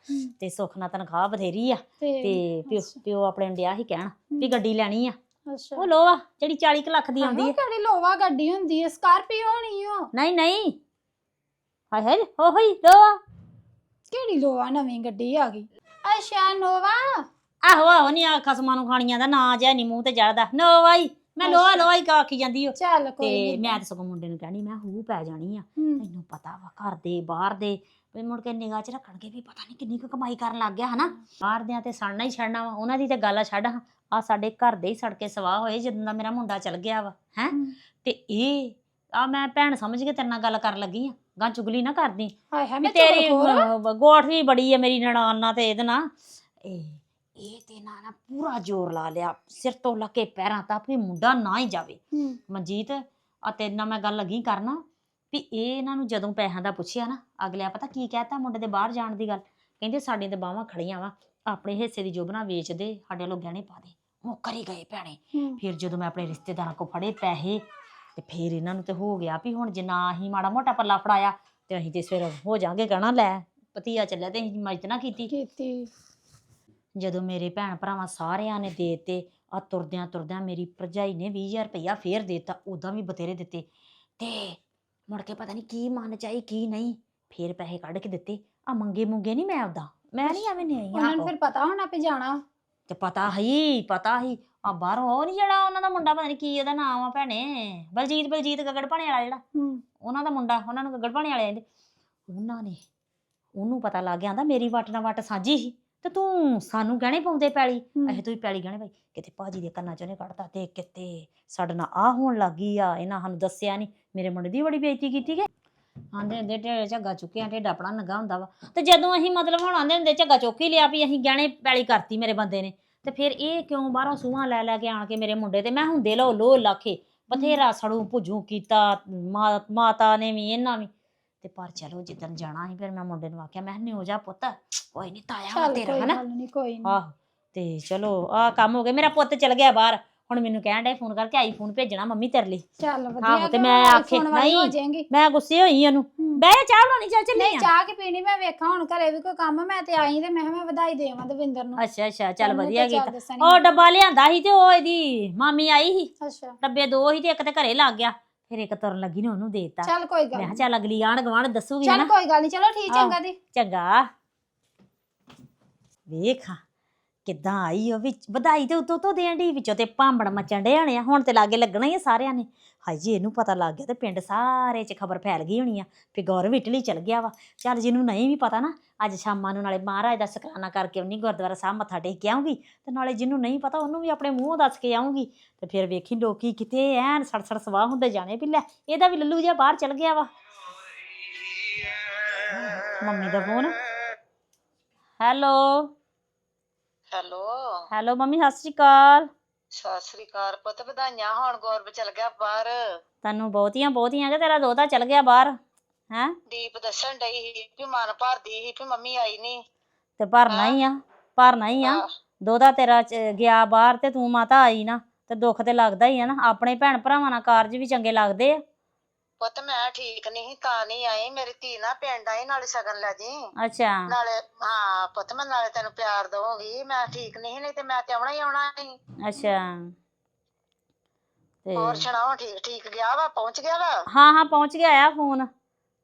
S2: ਤੇ ਸੁੱਖ ਨਾਲ ਤਨਖਾਹ ਬਥੇਰੀ ਆ। ਤੇ ਪਿਓ ਆਪਣੇ ਨੂੰ ਡਿਆ ਹੀ ਕਹਿਣ ਵੀ ਗੱਡੀ ਲੈਣੀ ਆ।
S4: ਅੱਛਾ।
S2: ਉਹ ਲੋ ਆ ਜਿਹੜੀ 40 ਕੁ ਲੱਖ ਦੀ ਆਉਂਦੀ ਆ।
S4: ਕਿਹੜੀ ਲੋਵਾ ਗੱਡੀ ਹੁੰਦੀ ਹੈ ਸਕਾਰਪੀਓ ਹੋਣੀ ਓ
S2: ਨਹੀਂ ਨਹੀਂ। ਹਾਏ ਹਾਏ ਉਹ ਹੀ ਲੋ ਆ
S4: ਕਿਹੜੀ ਲੋਵਾ ਨਵੀਂ ਗੱਡੀ ਆ ਗਈ? ਅੱਛਾ ਨੋਵਾ।
S2: ਆਹੋ ਆਹੋ ਨਹੀਂ ਆ ਖਸਮਾਂ ਨੂੰ ਖਾਣੀਆਂ ਦਾ ਨਾਂ ਜਿਆ ਨਹੀਂ ਮੂੰਹ ਤੇ ਚੜਦਾ ਨੋ ਵਾਈ ਮੈਂ ਲੋਹਾ ਲੋਹਾ ਹੀ ਆਖੀ ਜਾਂਦੀ ਓ।
S4: ਚੱਲ ਕੋਈ
S2: ਤੇ
S4: ਨਹੀਂ
S2: ਮੈਂ ਤਾਂ ਸਗੋਂ ਮੁੰਡੇ ਨੂੰ ਕਹਿਣੀ ਮੈਂ ਹੂ ਪੈ ਜਾਣੀ ਆ।
S4: ਹੂੰ।
S2: ਤੈਨੂੰ ਪਤਾ ਵਾ ਘਰ ਦੇ ਬਾਹਰ ਦੇ ਵੀ ਮੁੜ ਕੇ ਨਿਗਾਹ 'ਚ ਰੱਖਣਗੇ ਵੀ ਪਤਾ ਨਹੀਂ ਕਿੰਨੀ ਕੁ ਕਮਾਈ ਕਰਨ ਲੱਗ ਗਿਆ ਹਨਾ। ਬਾਹਰ ਦਿਆਂ ਤੇ ਸੜਨਾ ਹੀ ਛੱਡਣਾ ਵਾ ਉਹਨਾਂ ਦੀ ਤੇ ਗੱਲ ਆ ਛੱਡ ਆ ਸਾਡੇ ਘਰ ਦੇ ਹੀ ਸੜ ਕੇ ਸਵਾਹ ਹੋਏ ਜਦੋਂ ਦਾ ਮੇਰਾ ਮੁੰਡਾ ਚਲ ਗਿਆ ਵਾ ਹੈ।
S4: ਹੂੰ।
S2: ਤੇ ਇਹ ਆ ਮੈਂ ਭੈਣ ਸਮਝ ਕੇ ਤੇਰੇ ਨਾਲ ਗੱਲ ਕਰਨ ਲੱਗੀ ਆ। ਗਾਂ ਚੁਗਲੀ ਨਾ ਕਰਦੀ।
S4: ਹਾਏ ਹਾਏ
S2: ਵੀ
S4: ਮੈਂ
S2: ਤੇਰੀ ਗੋਠ ਵੀ ਬੜੀ ਆ ਮੇਰੀ ਨਨਾਣ ਨਾਲ ਤੇ ਇਹਦੇ ਨਾਲ। ਇਹ ਇਹ ਤੇ ਨਾ ਨਾ ਪੂਰਾ ਜ਼ੋਰ ਲਾ ਲਿਆ ਸਿਰ ਤੋਂ ਲਾ ਕੇ ਪੈਰਾਂ ਤੱਕ ਵੀ ਮੁੰਡਾ ਨਾ ਹੀ ਜਾਵੇ। ਮਨਜੀਤ ਆ ਤੇਰੇ ਨਾਲ ਮੈਂ ਗੱਲ ਲੱਗੀ ਕਰਨਾ ਵੀ ਇਹ ਇਹਨਾਂ ਨੂੰ ਜਦੋਂ ਪੈਸਿਆਂ ਦਾ ਪੁੱਛਿਆ ਨਾ ਅਗਲਿਆ ਪਤਾ ਕੀ ਕਹਿਤਾ ਮੁੰਡੇ ਦੇ ਬਾਹਰ ਜਾਣ ਦੀ ਗੱਲ? ਕਹਿੰਦੇ ਸਾਡੀਆਂ ਤੇ ਬਾਹਾਂ ਖੜੀਆਂ ਵਾ ਆਪਣੇ ਹਿੱਸੇ ਦੀ ਜੋਬਨਾ ਵੇਚ ਦੇ ਸਾਡੇ ਲੋਕ ਗਹਿਣੇ ਪਾ ਦੇ। ਮੁੱਕਰ ਹੀ ਗਏ ਭੈਣੇ। ਫਿਰ ਜਦੋਂ ਮੈਂ ਆਪਣੇ ਰਿਸ਼ਤੇਦਾਰਾਂ ਕੋ ਫੜੇ ਪੈਸੇ ਤੇ ਫਿਰ ਇਹਨਾਂ ਨੂੰ ਤੇ ਹੋ ਗਿਆ ਵੀ ਹੁਣ ਜੇ ਨਾ ਹੀ ਮਾੜਾ ਮੋਟਾ ਪੱਲਾ ਫੜਾਇਆ ਤੇ ਅਸੀਂ ਤੇ ਫਿਰ ਹੋ ਜਾਾਂਗੇ ਕਹਿਣਾ ਲੈ ਪਤੀਆ ਚੱਲਿਆ ਤੇ ਅਸੀਂ ਮਦਦ ਨਾ ਕੀਤੀ।
S4: ਕੀਤੀ।
S2: ਜਦੋਂ ਮੇਰੇ ਭੈਣ ਭਰਾਵਾਂ ਸਾਰਿਆਂ ਨੇ ਦੇਤੇ ਆ ਤੁਰਦਿਆਂ ਤੁਰਦਿਆਂ ਮੇਰੀ ਭਰਜਾਈ ਨੇ 20000 ਰੁਪਇਆ ਫੇਰ ਦੇਤਾ ਉਦਾਂ ਵੀ ਬਤੇਰੇ ਦਿੱਤੇ। ਤੇ ਮੁੜ ਕੇ ਪਤਾ ਨਹੀਂ ਕੀ ਮਨ ਚਾਹੀ ਕੀ ਨਹੀਂ ਫੇਰ ਪੈਸੇ ਕੱਢ ਕੇ ਦਿੱਤੇ। ਆ ਮੰਗੇ ਮੁੰਗੇ ਨਹੀਂ ਮੈਂ ਆਪਦਾ ਮੈਂ ਨਹੀਂ ਐਵੇਂ ਨਹੀਂ
S4: ਉਹਨਾਂ
S2: ਆਈ
S4: ਨੂੰ ਫਿਰ ਪਤਾ ਹੋਣਾ ਵੀ ਜਾਣਾ।
S2: ਤੇ ਪਤਾ ਹੀ ਪਤਾ ਹੀ ਆ ਬਾਹਰੋਂ ਉਹ ਨਹੀਂ ਜਿਹੜਾ ਉਹਨਾਂ ਦਾ ਮੁੰਡਾ ਪਤਾ ਨਹੀਂ ਕੀ ਉਹਦਾ ਨਾਮ ਆ ਭੈਣੇ ਬਲਜੀਤ ਬਲਜੀਤ ਗਗੜ ਭਾਣੇ ਵਾਲਾ ਜਿਹੜਾ। ਉਹਨਾਂ ਦਾ ਮੁੰਡਾ ਉਹਨਾਂ ਨੂੰ ਗਗੜ ਭਾਣੇ ਵਾਲੇ ਕਹਿੰਦੇ ਉਹਨਾਂ ਨੇ ਉਹਨੂੰ ਪਤਾ ਲੱਗ ਗਿਆ ਆਂਦਾ ਮੇਰੀ ਵੱਟ ਨਾਲ ਵੱਟ ਸਾਂਝੀ ਸੀ। ਤੇ ਤੂੰ ਸਾਨੂੰ ਗਹਿਣੇ ਪਾਉਂਦੇ ਪੈਲੀ?
S4: ਹਮ।
S2: ਇਹ ਤੂੰ ਹੀ ਪੈਲੀ ਗਹਿਣੇ ਭਾਈ ਕਿਤੇ ਭਾਜੀ ਦੇ ਕੰਨਾਂ ਚੋਂ ਨੇ ਕੱਢਤਾ। ਤੇ ਕਿਤੇ ਸਾਡੇ ਨਾਲ ਆ ਹੋਣ ਲੱਗੀ ਆ। ਇਹਨਾਂ ਸਾਨੂੰ ਦੱਸਿਆ ਨਹੀਂ। ਮੇਰੇ ਮੁੰਡੇ ਦੀ ਬੜੀ ਬੇਇੱਜ਼ਤੀ ਕੀਤੀ ਕਿ ਆਂਦੇ ਹੁੰਦੇ ਢੇੜੇ ਝੱਗਾ ਚੁੱਕਿਆ ਢੇਡਾ ਆਪਣਾ ਨੰਗਾ ਹੁੰਦਾ ਵਾ। ਤੇ ਜਦੋਂ ਅਸੀਂ ਮਤਲਬ ਹੁਣ ਆਂਦੇ ਹੁੰਦੇ ਝੱਗਾ ਚੁੱਕ ਹੀ ਲਿਆ ਵੀ ਅਸੀਂ ਗਹਿਣੇ ਪੈਲੀ ਕਰਤੀ ਮੇਰੇ ਬੰਦੇ ਨੇ। ਤੇ ਫਿਰ ਇਹ ਕਿਉਂ ਬਾਹਰੋਂ ਸੂਹਾਂ ਲੈ ਲੈ ਕੇ ਆਣ ਕੇ ਮੇਰੇ ਮੁੰਡੇ ਤੇ? ਮੈਂ ਹੁੰਦੇ ਲੋ ਲੋ ਲਾਖੇ ਬਥੇਰਾ ਸੜੂ ਭੁਜੂ ਕੀਤਾ। ਮਾ- ਮਾਤਾ ਨੇ ਵੀ ਇਹਨਾਂ ਵੀ। ਤੇ ਪਰ ਚਲੋ ਜਿੱਦਣ ਜਾਣਾ ਸੀ ਫਿਰ ਮੈਂ ਮੁੰਡੇ ਨੂੰ ਆਖਿਆ ਮੈਂ ਨਿਉ ਜਾ ਪੁੱਤ ਕੋਈ ਨਹੀਂ ਤਾਇਆ ਵਾ
S4: ਚੱਲ
S2: ਤੇਰਾ
S4: ਕੋਈ
S2: ਹਨਾ?
S4: ਗੱਲ ਨਹੀਂ ਕੋਈ ਨਹੀਂ
S2: ਆਹੋ ਤੇ ਚਲੋ ਆਹ ਕੰਮ ਹੋ ਗਿਆ ਮੇਰਾ ਪੁੱਤ ਚਲ ਗਿਆ ਬਾਹਰ। ਹੁਣ ਮੈਨੂੰ ਕਹਿਣ ਡੇ ਫੋਨ ਕਰਕੇ ਆਈਫੋਨ ਭੇਜਣਾ ਮੰਮੀ ਤੇਰੇ ਲਈ।
S4: ਚੱਲ
S2: ਆਹੋ,
S4: ਵਧੀਆ
S2: ਤੇ
S4: ਕਿ
S2: ਮੈਂ
S4: iPhone
S2: ਆਖੇ-
S4: ਵਾਲੀ ਹੋ
S2: ਨਹੀਂ।
S4: ਜਾਏਗੀ।
S2: ਮੈਂ ਗੁੱਸੇ ਹੋਈ ਉਹਨੂੰ। ਬਹਿ ਜਾ, ਚਾਹ ਬਣਾਉਣੀ ਚੱਲ ਚੱਲੀ
S4: ਨਹੀਂ
S2: ਆ।
S4: ਚਾਹ ਕੀ ਪੀਣੀ ਮੈਂ ਵੇਖਾਂ ਹੁਣ ਘਰੇ ਵੀ ਕੋਈ ਕੰਮ ਮੈਂ ਤੇ ਆਈ ਤੇ ਮੈਂ ਕਿਹਾ ਮੈਂ ਵਧਾਈ ਦੇਵਾਂ ਦਵਿੰਦਰ ਨੂੰ।
S2: ਅੱਛਾ ਅੱਛਾ ਚੱਲ ਵਧੀਆ
S4: ਤੇ ਚੱਲ
S2: ਕੀਤਾ
S4: ਦੱਸਣੀ
S2: ਉਹ ਡੱਬਾ ਲਿਆਂਦਾ ਸੀ ਤੇ ਉਹ ਇਹਦੀ ਮਾਮੀ ਆਈ ਸੀ।
S4: ਅੱਛਾ।
S2: ਡੱਬੇ ਦੋ ਸੀ ਤੇ ਇੱਕ ਤੇ ਘਰੇ ਲੱਗ ਗਿਆ। ਫਿਰ ਇੱਕ ਤੁਰਨ ਲੱਗੀ ਨੇ ਉਹਨੂੰ ਦਿੱਤਾ
S4: ਚੱਲ ਕੋਈ
S2: ਮੈਂ
S4: ਗੱਲ
S2: ਕਿਹਾ
S4: ਨੀ।
S2: ਚੱਲ ਅਗਲੀ ਆਂਢ ਗੁਆਂਢ ਦੱਸੂਗੀ
S4: ਚੱਲ
S2: ਨਾ
S4: ਕੋਈ ਗੱਲ ਨਹੀਂ ਚਲੋ ਠੀਕ। ਚੰਗਾ ਦੀ
S2: ਚੰਗਾ ਵੇਖ ਕਿੱਦਾਂ ਆਈ ਉਹ ਵਿੱਚ? ਵਧਾਈ ਤੇ ਉਤੋਂ ਤੋਂ ਦੇਣ ਦੀ ਵਿੱਚੋਂ ਤੇ ਭਾਂਬੜ ਮਚਣ ਡੇ ਹੋਣੇ ਆ। ਹੁਣ ਤੇ ਲਾਗੇ ਲੱਗਣਾ ਹੀ ਆ ਸਾਰਿਆਂ ਨੇ। ਹਾਏ ਜੀ ਇਹਨੂੰ ਪਤਾ ਲੱਗ ਗਿਆ ਤੇ ਪਿੰਡ ਸਾਰੇ 'ਚ ਖਬਰ ਫੈਲ ਗਈ ਹੋਣੀ ਆ। ਵੀ ਗੌਰਵ ਇਟਲੀ ਚਲ ਗਿਆ ਵਾ। ਚੱਲ ਜਿਹਨੂੰ ਨਹੀਂ ਵੀ ਪਤਾ ਨਾ ਅੱਜ ਸ਼ਾਮਾਂ ਨੂੰ ਨਾਲੇ ਮਹਾਰਾਜ ਦਾ ਸ਼ੁਕਰਾਨਾ ਕਰਕੇ ਉਹਨੀ ਗੁਰਦੁਆਰਾ ਸਾਹਿਬ ਮੱਥਾ ਟੇਕ ਕੇ ਆਉਂਗੀ ਤੇ ਨਾਲੇ ਜਿਹਨੂੰ ਨਹੀਂ ਪਤਾ ਉਹਨੂੰ ਵੀ ਆਪਣੇ ਮੂੰਹੋਂ ਦੱਸ ਕੇ ਆਉਂਗੀ ਤੇ ਫਿਰ ਵੇਖੀ ਲੋਕੀ ਕਿਤੇ ਐਨ ਸੜ ਸੜ ਸਵਾਹ ਹੁੰਦੇ ਜਾਣੇ ਵੀ ਲੈ ਇਹਦਾ ਵੀ ਲੱਲੂ ਜਿਹਾ ਬਾਹਰ ਚਲ ਗਿਆ ਵਾ। ਮੰਮੀ ਦਾ phone. Hello.
S5: Hello.
S2: Hello mummy ਸਤਿ ਸ਼੍ਰੀ ਅਕਾਲ।
S5: ਸਤਿ ਸ੍ਰੀ ਅਕਾਲ ਪੁੱਤ ਵਧਾਈਆਂ ਹੁਣ ਗੌਰਵ ਚਲ ਗਿਆ ਬਾਹਰ।
S2: ਤੈਨੂੰ ਬਹੁਤੀਆਂ ਬਹੁਤੀਆਂ ਕਿ ਤੇਰਾ ਦੋਤਾ ਚਲ ਗਿਆ ਬਾਹਰ ਹੈ?
S5: ਦੀਪ ਦੱਸਣ ਡਈ ਸੀ ਵੀ ਮਨ ਭਰਦੀ ਸੀ ਵੀ ਮੰਮੀ ਆਈ ਨਹੀਂ
S2: ਤੇ ਭਰਨਾ ਹੀ ਆ ਭਰਨਾ ਹੀ ਆ। ਦੋਤਾ ਤੇਰਾ ਚ- ਗਿਆ ਬਾਹਰ ਤੇ ਤੂੰ ਮਾਤਾ ਆਈ ਨਾ ਤੇ ਦੁੱਖ ਤੇ ਲੱਗਦਾ ਹੀ ਆ ਨਾ। ਆਪਣੇ ਭੈਣ ਭਰਾਵਾਂ ਨਾਲ ਕਾਰਜ ਵੀ ਚੰਗੇ ਲੱਗਦੇ ਆ।
S5: ਪੁੱਤ ਮੈਂ ਠੀਕ ਨਹੀਂ ਤਾਂ ਨਹੀਂ ਆਈ ਮੇਰੀ ਧੀ ਨਾ ਪਿੰਡ ਆਈ ਨਾਲੇ ਸ਼ਗਨ ਲੈ ਜੀ।
S2: ਅੱਛਾ।
S5: ਨਾਲੇ ਹਾਂ ਪੁੱਤ ਮੈਂ ਨਾਲੇ ਤੈਨੂੰ ਪਿਆਰ ਦਵਾਂਗੀ ਮੈਂ ਠੀਕ ਨਹੀਂ ਨਹੀਂ ਤੇ ਮੈਂ ਤੇ ਆਉਣਾ ਹੀ ਆਉਣਾ ਸੀ।
S2: ਅੱਛਾ। ਤੇ
S5: ਹੋਰ ਸੁਣਾਓ ਠੀਕ ਠੀਕ ਗਿਆ ਵਾ ਪਹੁੰਚ ਗਿਆ ਵਾ?
S2: ਹਾਂ ਹਾਂ ਪਹੁੰਚ ਗਿਆ ਆ ਫੋਨ।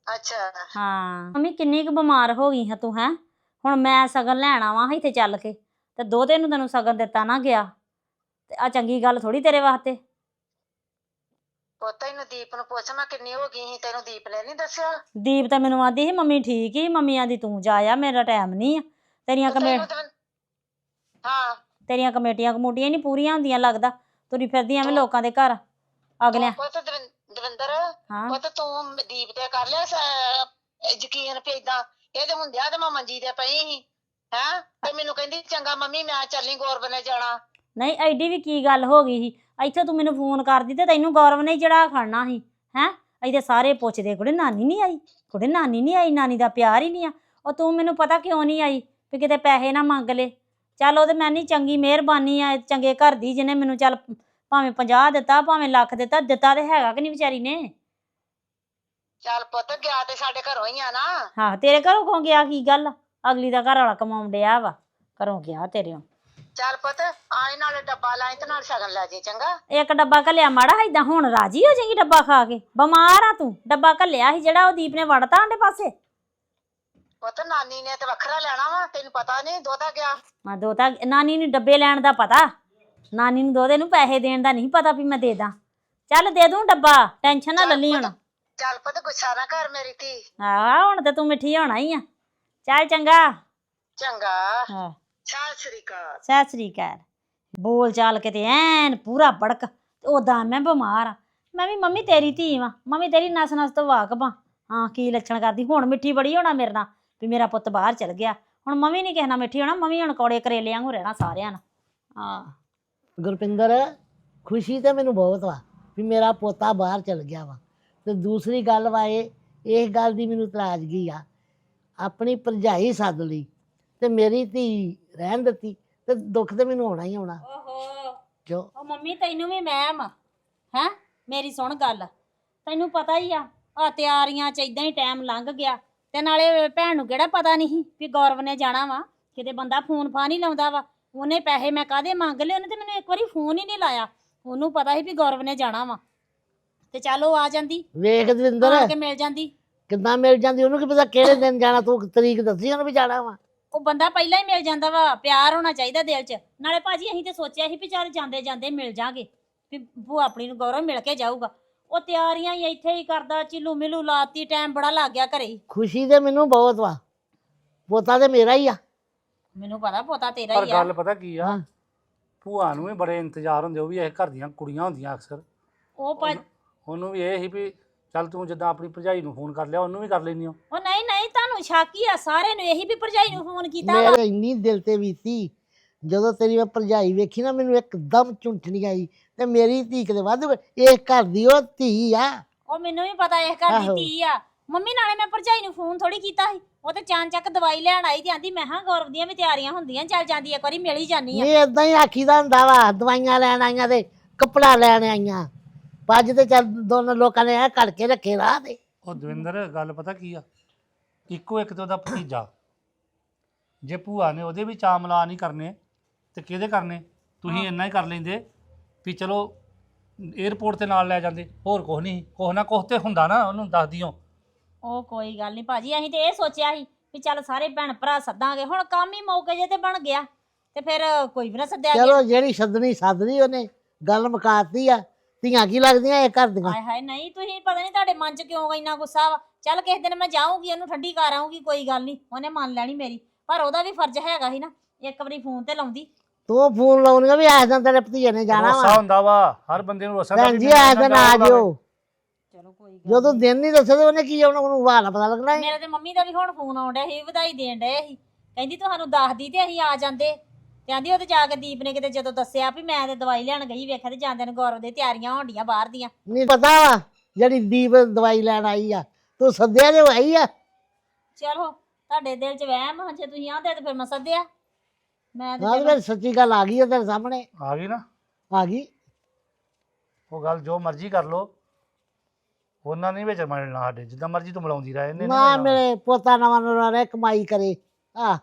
S5: ਅੱਛਾ।
S2: ਹਾਂ। ਮੰਮੀ ਕਿੰਨੀ ਕੁ ਬਿਮਾਰ ਹੋ ਗਈ ਹੈ ਤੂੰ ਹੈ? ਹੁਣ ਮੈਂ ਸਗਨ ਲੈਣ ਆਵਾਂ ਇੱਥੇ ਚੱਲ ਕੇ ਤੇ ਦੋਤੇ ਨੂੰ ਤੈਨੂੰ ਸਗਨ ਦਿੱਤਾ ਨਾ ਗਿਆ। ਤੇ ਆ ਚੰਗੀ ਗੱਲ ਥੋੜੀ ਤੇਰੇ ਵਾਸਤੇ।
S5: ਪੁੱਤ ਇਹਨੂੰ ਦੀਪ ਨੂੰ ਪੁੱਛ ਮੈਂ ਕਿੰਨੀ ਹੋ ਗਈ ਸੀ ਤੈਨੂੰ ਦੀਪ ਨੇ ਨਹੀਂ ਦੱਸਿਆ?
S2: ਦੀਪ ਤਾਂ ਮੈਨੂੰ ਆਂਦੀ ਸੀ ਮੰਮੀ ਠੀਕ ਹੀ ਮੰਮੀ ਆਂਦੀ ਤੂੰ ਜਾ ਆ ਮੇਰਾ ਟਾਈਮ ਨਹੀਂ ਆ। ਤੇਰੀਆਂ ਕਮੇ
S5: ਤੈਨੂੰ ਤਾਂ- ਹਾਂ।
S2: ਤੇਰੀਆਂ ਕਮੇਟੀਆਂ ਕਮੂਟੀਆਂ ਨਹੀਂ ਪੂਰੀਆਂ ਹੁੰਦੀਆਂ ਲੱਗਦਾ ਤੁਰੀ ਫਿਰਦੀ ਐਵੇਂ ਲੋਕਾਂ ਦੇ ਘਰ ਅਗਲਿਆਂ
S5: ਪੁੱਤ ਦਵਿੰ- ਦਵਿੰਦਰ
S2: ਹਾਂ।
S5: ਪੁੱਤ ਤੂੰ ਦੀਪ ਤੇ ਕਰ ਲਿਆ ਸ- ਯਕੀਨ ਵੀ ਏਦਾਂ ਇਹਦੇ ਹੁੰਦਿਆਂ ਤੇ ਮੈਂ ਮੰਜੀ ਤੇ ਪਈ ਸੀ ਹੈਂ? ਤੇ ਮੈਨੂੰ ਕਹਿੰਦੀ ਚੰਗਾ ਮੰਮੀ ਮੈਂ ਚੱਲੀ ਗੌਰਵ ਨੇ ਜਾਣਾ।
S2: ਨਹੀਂ ਐਡੀ ਵੀ ਕੀ ਗੱਲ ਹੋ ਗਈ ਸੀ? ਇੱਥੇ ਤੂੰ ਮੈਨੂੰ ਫੋਨ ਕਰਦੀ ਤੇ ਤੈਨੂੰ ਗੌਰਵ ਨੇ ਜਿਹੜਾ ਖੜਨਾ ਸੀ ਹੈ? ਇੱਥੇ ਸਾਰੇ ਪੁੱਛਦੇ ਕੁੜੇ ਨਾਨੀ ਨਹੀਂ ਆਈ? ਕੁੜੇ ਨਾਨੀ ਨਹੀਂ ਆਈ? ਨਾਨੀ ਦਾ ਪਿਆਰ ਹੀ ਨਹੀਂ ਆ। ਉਹ ਤੂੰ ਮੈਨੂੰ ਪਤਾ ਕਿਉਂ ਨਹੀਂ ਆਈ ਵੀ ਕਿਤੇ ਪੈਸੇ ਨਾ ਮੰਗ ਲੈ? ਚੱਲ ਉਹ ਤੇ ਮੈਂ ਨਹੀਂ ਚੰਗੀ ਮਿਹਰਬਾਨੀ ਆ ਚੰਗੇ ਘਰ ਦੀ ਜਿਹਨੇ ਮੈਨੂੰ ਚੱਲ ਭਾਵੇਂ 50 ਦਿੱਤਾ ਭਾਵੇਂ ਲੱਖ ਦਿੱਤਾ ਦਿੱਤਾ ਤੇ ਹੈਗਾ ਕਿ ਨਹੀਂ ਵਿਚਾਰੀ ਨੇ?
S5: ਚੱਲ ਪੁੱਤ ਗਿਆ ਤੇ ਸਾਡੇ ਘਰੋਂ ਹੀ ਆ ਨਾ।
S2: ਹਾਂ ਤੇਰੇ ਘਰੋਂ ਕਿਉਂ ਗਿਆ? ਕੀ ਗੱਲ ਅਗਲੀ ਦਾ ਘਰ ਵਾਲਾ ਕਮਾਉਣ ਡਿਆ ਵਾ। ਘਰੋਂ ਗਿਆ ਤੇਰੇ
S5: ਚੱਲ ਪੁੱਤ ਆਏ ਨਾਲੇ ਡੱਬਾ ਲਾਈ ਤੇ ਨਾਲ ਸ਼ਗਨ ਲੈ ਜੀ ਚੰਗਾ?
S2: ਇੱਕ ਡੱਬਾ ਘੱਲਿਆ ਮਾੜਾ ਏਦਾਂ ਹੁਣ ਰਾਜੀ ਹੋ ਜਾਏਗੀ ਡੱਬਾ ਖਾ ਕੇ? ਬਿਮਾਰ ਆ ਤੂੰ ਡੱਬਾ ਘੱਲਿਆ ਸੀ ਜਿਹੜਾ ਉਹ ਦੀਪ ਨੇ ਵੜਤਾ ਆਂਡੇ ਪਾਸੇ?
S5: ਪੁੱਤ ਨਾਨੀ ਨੇ ਤੇ ਵੱਖਰਾ ਲੈਣਾ ਵਾ ਤੈਨੂੰ ਪਤਾ ਨਹੀਂ ਦੋਤਾ ਗਿਆ।
S2: ਆ ਦੋ ਤਾਂ ਨਾਨੀ ਨੂੰ ਡੱਬੇ ਲੈਣ ਦਾ ਪਤਾ। ਨਾਨੀ ਨੂੰ ਦੋਦੇ ਨੂੰ ਪੈਸੇ ਦੇਣ ਦਾ ਨਹੀਂ ਪਤਾ ਵੀ ਮੈਂ ਦੇ ਦਾਂ। ਚੱਲ ਦੇ ਦੂੰ ਡੱਬਾ ਟੈਨਸ਼ਨ ਨਾ ਲੱਲੀ ਹੁਣ।
S5: ਚੱਲ ਪੁੱਤ ਗੁੱਸਾ ਨਾ ਕਰ ਮੇਰੀ ਧੀ।
S2: ਆ ਹੁਣ ਤੇ ਤੂੰ ਮਿੱਠੀ ਹੋਣਾ ਹੀ ਆ। ਚੱਲ ਚੰਗਾ।
S5: ਚੰਗਾ।
S2: ਹਾਂ।
S5: ਸਤਿ ਸ੍ਰੀ ਅਕਾਲ
S2: ਸਤਿ ਸ੍ਰੀ ਅਕਾਲ। ਬੋਲ ਚਾਲ ਕਿਤੇ ਐਨ ਪੂਰਾ ਬੜਕ ਤੇ ਉਦਾਂ ਮੈਂ ਬਿਮਾਰ ਆ। ਮੈਂ ਵੀ ਮੰਮੀ ਤੇਰੀ ਧੀ ਵਾਂ ਮੰਮੀ ਤੇਰੀ ਨਸ ਨਸ ਤੋਂ ਵਾਕਫ ਆ ਹਾਂ ਕੀ ਲੱਛਣ ਕਰਦੀ? ਹੁਣ ਮਿੱਠੀ ਬੜੀ ਹੋਣਾ ਮੇਰੇ ਨਾਲ ਵੀ ਮੇਰਾ ਪੁੱਤ ਬਾਹਰ ਚਲ ਗਿਆ। ਹੁਣ ਮੰਮੀ ਨਹੀਂ ਕਿਸੇ ਨਾਲ ਮਿੱਠੀ ਹੋਣਾ ਮੰਮੀ ਹੁਣ ਕੌੜੇ ਕਰੇਲਿਆਂ ਵਾਂਗੂ ਰਹਿਣਾ ਸਾਰਿਆਂ ਨਾਲ। ਹਾਂ।
S6: ਗੁਰਪਿੰਦਰ ਖੁਸ਼ੀ ਤੇ ਮੈਨੂੰ ਬਹੁਤ ਵਾ ਵੀ ਮੇਰਾ ਪੋਤਾ ਬਾਹਰ ਚਲ ਗਿਆ ਵਾ। ਤੇ ਦੂਸਰੀ ਗੱਲ ਵਾ ਇਹ ਇਸ ਗੱਲ ਦੀ ਮੈਨੂੰ ਤਰਾਜ਼ਗੀ ਆ। ਆਪਣੀ ਭਰਜਾਈ ਸੱਦ ਲਈ ਤੇ ਮੇਰੀ ਧੀ ਰਹਿਣ ਦਿੱਤੀ ਤੇ ਦੁੱਖ ਤੇ ਮੈਨੂੰ ਆਉਣਾ ਹੀ ਆਉਣਾ।
S2: ਓਹੋ।
S6: ਕਿਉਂ?
S2: ਉਹ ਮੰਮੀ ਤੈਨੂੰ ਵੀ ਮੈਮ ਹੈ? ਮੇਰੀ ਸੁਣ ਗੱਲ। ਤੈਨੂੰ ਪਤਾ ਹੀ ਆ ਆ ਤਿਆਰੀਆਂ ਚ ਇਦਾਂ ਹੀ ਟਾਈਮ ਲੰਘ ਗਿਆ। ਤੇ ਨਾਲੇ ਭੈਣ ਨੂੰ ਕਿਹੜਾ ਪਤਾ ਨਹੀਂ ਵੀ ਗੌਰਵ ਨੇ ਜਾਣਾ ਵਾ। ਕਿਤੇ ਬੰਦਾ ਫੋਨ ਫਾਨ ਹੀ ਲਾਉਂਦਾ ਵਾ। ਉਹਨੇ ਪੈਸੇ ਮੈਂ ਕਾਦੇ ਮੰਗ ਲਏ? ਉਹਨੇ ਤੇ ਮੈਨੂੰ ਇੱਕ ਵਾਰੀ ਫੋਨ ਹੀ ਨਹੀਂ ਲਾਇਆ। ਉਹਨੂੰ ਪਤਾ ਸੀ ਵੀ ਗੌਰਵ ਨੇ ਜਾਣਾ ਵਾ। ਤੇ ਚੱਲ ਉਹ ਆ ਜਾਂਦੀ।
S6: ਵੇਖ ਦਵਿੰਦਰ
S2: ਆ ਕੇ ਮਿਲ ਜਾਂਦੀ।
S6: ਕਿੱਦਾਂ ਮਿਲ ਜਾਂਦੀ? ਉਹਨੂੰ ਕੀ ਪਤਾ ਕਿਹੜੇ ਦਿਨ ਜਾਣਾ ਤੂੰ ਤਰੀਕ ਦੱਸੀ ਉਹਨੂੰ ਵੀ ਜਾਣਾ ਵਾ।
S2: ਉਹ ਬੰਦਾ ਪਹਿਲਾਂ ਹੀ ਮਿਲ ਜਾਂਦਾ ਵਾ ਪਿਆਰ ਹੋਣਾ ਚਾਹੀਦਾ ਦਿਲ 'ਚ। ਨਾਲੇ ਭਾਜੀ ਅਸੀਂ ਤੇ ਸੋਚਿਆ ਸੀ ਵੀ ਚੱਲ ਜਾਂਦੇ ਜਾਂਦੇ ਮਿਲ ਜਾਾਂਗੇ। ਵੀ ਭੂਆ ਆਪਣੀ ਨੂੰ ਗੌਰਵ ਮਿਲ ਕੇ ਜਾਊਗਾ। ਉਹ ਤਿਆਰੀਆਂ ਹੀ ਇੱਥੇ ਹੀ ਕਰਦਾ ਚਿਲੂ ਮਿਲੂ ਲਾਤੀ ਟਾਈਮ ਬੜਾ ਲੱਗ ਗਿਆ ਘਰੇ ਹੀ।
S6: ਖੁਸ਼ੀ ਤੇ ਮੈਨੂੰ ਬਹੁਤ ਵਾ। ਪੋਤਾ ਤੇ ਮੇਰਾ ਹੀ ਆ।
S2: ਮੈਨੂੰ ਪਤਾ ਪੋਤਾ ਤੇਰਾ
S7: ਪਰ
S2: ਹੀ ਆ।
S7: ਗੱਲ ਪਤਾ ਕੀ ਆ?
S6: ਹਾਂ।
S7: ਭੂਆ ਨੂੰ ਵੀ ਬੜੇ ਇੰਤਜ਼ਾਰ ਹੁੰਦੇ ਉਹ ਵੀ ਇਹ ਘਰ ਦੀਆਂ ਕੁੜੀਆਂ ਹੁੰਦੀਆਂ ਅਕਸਰ।
S2: ਉਹ ਭਾ-
S7: ਉਹਨੂੰ ਵੀ ਇਹ ਸੀ ਵੀ ਚੱਲ ਤੂੰ ਜਿੱਦਾਂ ਆਪਣੀ ਭਰਜਾਈ ਨੂੰ ਫੋਨ ਕਰ ਲਿਆ ਉਹਨੂੰ ਵੀ ਕਰ ਲੈਣੀ ਹੋ
S2: ਉਹ ਨਹੀਂ ਨਹੀਂ ਤੁਹਾਨੂੰ ਸ਼ੱਕ ਹੀ ਆ ਸਾਰਿਆਂ ਨੂੰ ਇਹੀ ਵੀ ਭਰਜਾਈ ਨੂੰ ਫੋਨ ਕੀਤਾ ਵਾ।
S6: ਮੇਰੇ ਇੰਨੀ ਦਿਲ ਤੇ ਬੀਤੀ ਜਦੋਂ ਤੇਰੀ ਮੈਂ ਭਰਜਾਈ ਵੇਖੀ ਨਾ ਮੈਨੂੰ ਇੱਕਦਮ ਚੁੰਟਣੀ ਆਈ ਤੇ ਮੇਰੀ ਧੀ ਕਿਤੇ ਵੱਧ ਇਹ ਘਰ ਦੀ ਉਹ ਧੀ ਆ।
S2: ਉਹ ਮੈਨੂੰ ਵੀ ਪਤਾ ਇਸ ਘਰ ਦੀ
S6: ਆਹੋ।
S2: ਧੀ ਆ। ਮੰਮੀ ਨਾਲੇ ਮੈਂ ਭਰਜਾਈ ਨੂੰ ਫੋਨ ਥੋੜੀ ਕੀਤਾ ਸੀ। ਉਹ ਤੇ ਚਾਂ ਚੱਕ ਦਵਾਈ ਲੈਣ ਆਈ ਤੇ ਆਂਦੀ ਮੈਂ ਹਾਂ ਗੌਰਵ ਦੀਆਂ ਵੀ ਤਿਆਰੀਆਂ ਹੁੰਦੀਆਂ ਚੱਲ ਜਾਂਦੀ ਇੱਕ ਵਾਰੀ ਮਿਲ ਹੀ ਜਾਨੀ ਆ।
S6: ਇਹ ਇਦਾਂ ਹੀ ਆਖੀਦਾ ਹੁੰਦਾ ਵਾ ਦਵਾਈਆਂ ਲੈਣ ਆਈਆਂ ਤੇ ਕੱਪੜਾ ਲੈਣ ਆਈਆਂ। ਪੱਜ ਤੇ ਚੱਲ ਦੋਨੋਂ ਲੋਕਾਂ ਨੇ ਇਹ ਕੱਢ ਕੇ ਰੱਖੇ ਰਾਹ ਤੇ।
S7: ਉਹ ਦਵਿੰਦਰ ਗੱਲ ਪਤਾ ਕੀ ਆ? ਇੱਕੋ ਇੱਕ ਤੇ ਉਹਦਾ ਭਤੀਜਾ। ਜੇ ਭੂਆ ਨੇ ਉਹਦੇ ਵੀ ਚਾਮਲਾ ਨਹੀਂ ਕਰਨੇ ਤੇ ਕਿਹਦੇ ਕਰਨੇ? ਤੁਸੀਂ ਇੰਨਾ ਹੀ ਕਰ ਲੈਂਦੇ ਵੀ ਚਲੋ 에어ਪੋਰਟ ਤੇ ਨਾਲ ਲੈ ਜਾਂਦੇ ਹੋਰ ਕੁਛ ਨਹੀਂ। ਕੁਛ ਨਾ ਕੁਛ ਤੇ ਹੁੰਦਾ ਨਾ ਉਹਨੂੰ ਦੱਸ ਦਿਓ
S2: ਉਹ ਕੋਈ ਗੱਲ ਨਹੀਂ ਭਾਜੀ ਅਸੀਂ ਤੇ ਇਹ ਸੋਚਿਆ ਸੀ ਵੀ ਚੱਲ ਸਾਰੇ ਭੈਣ ਭਰਾ ਸੱਦਾਂਗੇ। ਹੁਣ ਕੰਮ ਹੀ ਮੌਕੇ ਜੇ ਤੇ ਬਣ ਗਿਆ ਤੇ ਫਿਰ ਕੋਈ ਵੀ ਨਾ ਸੱਦਿਆ ਗਿਆ।
S6: ਚਲੋ ਜਿਹੜੀ ਸੱਦਣੀ ਸੱਦਣੀ ਉਹਨੇ। ਗੱਲ ਮੁਕਾਤੀ ਆ। ਧੀਆਂ ਕੀ ਲੱਗਦੀਆਂ ਇਹ ਘਰ ਦੀਆਂ?
S2: ਹਾਏ ਹਾਏ ਨਹੀਂ ਤੁਸੀਂ ਪਤਾ ਨਹੀਂ ਤੁਹਾਡੇ ਮਨ 'ਚ ਕਿਉਂ ਇੰਨਾ ਗੁੱਸਾ ਵਾ? ਚੱਲ ਕਿਸੇ ਦਿਨ ਮੈਂ ਜਾਊਂਗੀ ਉਹਨੂੰ ਠੰਡੀ ਕਰ ਆਊਂਗੀ ਕੋਈ ਗੱਲ ਨਹੀਂ ਉਹਨੇ ਮੰਨ ਲੈਣੀ ਮੇਰੀ। ਪਰ ਉਹਦਾ ਵੀ ਫਰਜ਼ ਹੈਗਾ ਸੀ ਨਾ ਇੱਕ ਵਾਰੀ ਫੋਨ ਤੇ ਲਾਉਂਦੀ।
S6: ਤੂੰ ਫੋਨ ਲਾਉਣੀਆਂ ਵੀ ਦਿਨ ਤੇਰੇ ਭਤੀਜੇ ਨੇ ਜਾਣਾ
S7: ਰੋਸਾ
S6: ਵਾ
S7: ਹੁੰਦਾ ਵਾ ਹਰ ਬੰਦੇ ਨੂੰ ਰੋਸਾ
S6: ਭੈਣ ਜੀ ਦਿਨ ਆ ਜਿਓ।
S2: ਚਲੋ ਕੋਈ
S6: ਜਦੋਂ ਦਿਨ ਨਹੀਂ ਦੱਸੇ ਤੇ ਉਹਨੇ ਕੀ ਆਉਣਾ ਉਹਨੂੰ ਵਾਲਾ ਪਤਾ ਲੱਗਣਾ ਹੈ
S2: ਮੇਰੇ ਤੇ ਮੰਮੀ ਦਾ ਵੀ ਹੁਣ ਫੋਨ ਆਉਣ ਡਿਆ ਸੀ ਵਧਾਈ ਦੇਣ ਡਏ ਸੀ। ਕਹਿੰਦੀ ਤੁਹਾਨੂੰ ਦੱਸਦੀ ਤੇ ਅਸੀਂ ਆ ਜਾਂਦੇ। ਤੇ ਆਂਦੀ ਉਹ ਤੇ ਜਾ ਕੇ ਦੀਪ ਨੇ ਕਿਤੇ ਜਦੋਂ ਦੱਸਿਆ ਵੀ ਮੈਂ ਤੇ ਦਵਾਈ ਲੈਣ ਗਈ ਵੇਖਿਆ ਤੇ ਜਾਂਦੇ ਨੇ ਗੌਰਵ ਦੇ ਤਿਆਰੀਆਂ ਹੋਣ ਡੀਆਂ ਬਾਹਰ ਦੀਆਂ।
S6: ਨਹੀਂ ਪਤਾ ਵਾ ਜਿਹੜੀ ਦੀਪ ਦਵਾਈ ਲੈਣ ਆਈ ਆ ਤੂੰ ਸੱਦਿਆ ਜੇ ਆਈ ਆ?
S2: ਚਲੋ ਤੁਹਾਡੇ ਦਿਲ 'ਚ ਵਹਿਮ ਆ, ਜੇ ਤੁਸੀਂ ਆਂਦੇ ਤੇ ਫਿਰ ਮੈਂ ਸੱਦਿਆ। ਮੈਂ ਤੇ
S6: ਨਾਲ
S2: ਚਲੋ।
S6: ਫਿਰ ਸੱਚੀ ਗੱਲ ਆ ਗਈ ਆ ਤੇਰੇ ਸਾਹਮਣੇ।
S7: ਆ ਗਈ ਨਾ?
S6: ਆ ਗਈ।
S7: ਉਹ ਗੱਲ ਜੋ ਮਰਜ਼ੀ ਕਰ ਲੋ ਉਹਨਾਂ ਨੇ ਵਿੱਚ ਮਿਲਣਾ ਸਾਡੇ ਜਿੱਦਾਂ ਮਰਜ਼ੀ ਤੂੰ ਮਿਲਾਉਂਦੀ ਰਹੇ ਇਹਨੇ ਨੀ
S6: ਨਾ
S7: ਮਿਲਣਾ।
S6: ਮੇਰੇ ਪੋਤਾ ਨਵਾਂ ਨਵਾਂ ਰਹਿ ਕਮਾਈ ਕਰੇ। ਆ